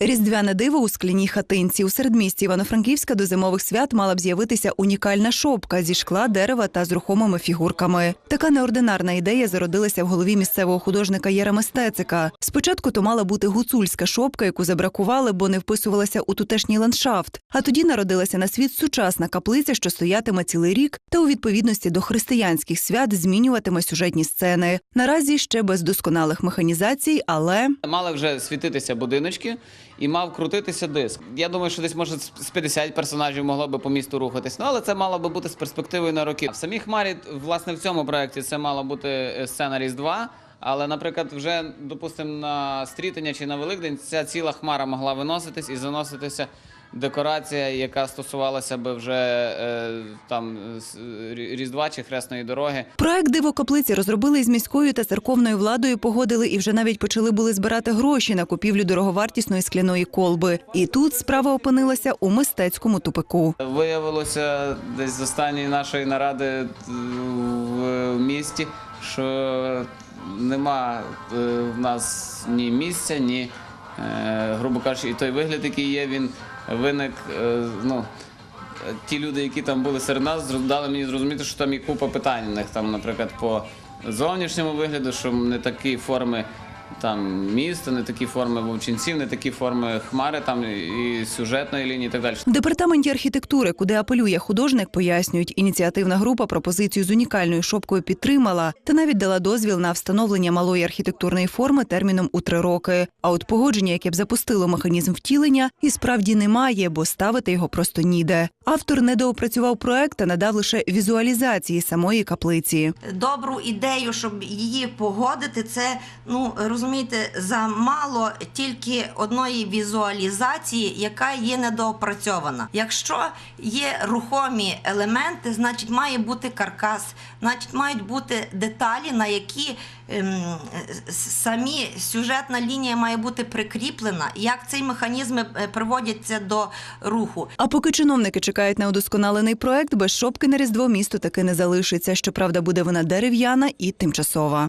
Різдвяне диво у скляній хатинці. У середмісті Івано-Франківська до зимових свят мала б з'явитися унікальна шопка зі шкла, дерева та з рухомими фігурками. Така неординарна ідея зародилася в голові місцевого художника Єрема Стецика. Спочатку то мала бути гуцульська шопка, яку забракували, бо не вписувалася у тутешній ландшафт. А тоді народилася на світ сучасна каплиця, що стоятиме цілий рік, та у відповідності до християнських свят змінюватиме сюжетні сцени. Наразі ще без досконалих механізацій, але Мали вже світитися будиночки і мав крутитися диск. Я думаю, що десь може з 50 персонажів могло би по місту рухатись. Ну але це мало би бути з перспективою на роки. В самій хмарі, власне, в цьому проєкті це мала бути е, сцена Різдва. Але, наприклад, вже допустимо на стрітення чи на Великдень ця ціла хмара могла виноситись і заноситися декорація, яка стосувалася би вже е, там Різдва чи Хресної дороги. Проект Диво каплиці розробили із міською та церковною владою, погодили і вже навіть почали були збирати гроші на купівлю дороговартісної скляної колби. І тут справа опинилася у мистецькому тупику. Виявилося десь з останньої нашої наради е, в місті, що нема е, в нас ні місця, ні, е, грубо кажучи, і той вигляд, який є, він виник. е, Ну, ті люди, які там були серед нас, дали мені зрозуміти, що там є купа питань там, наприклад, по зовнішньому вигляду, що не такі форми там міста, не такі форми вовчинців, не такі форми хмари, там і сюжетної лінії, і так далі. В департаменті архітектури, куди апелює художник, пояснюють, ініціативна група пропозицію з унікальною шопкою підтримала та навіть дала дозвіл на встановлення малої архітектурної форми терміном у три роки. А от погодження, яке б запустило механізм втілення, і справді немає, бо ставити його просто ніде. Автор недоопрацював проект та надав лише візуалізації самої каплиці. добру ідею, щоб її погодити, це ну розумієте, замало тільки одної візуалізації, яка є недоопрацьована. Якщо є рухомі елементи, значить має бути каркас, значить мають бути деталі, на які ем, самі сюжетна лінія має бути прикріплена, як ці механізми е, приводяться до руху. А поки чиновники чекають на удосконалений проект, без шопки на різдво місто таки не залишиться. Щоправда, буде вона дерев'яна і тимчасова.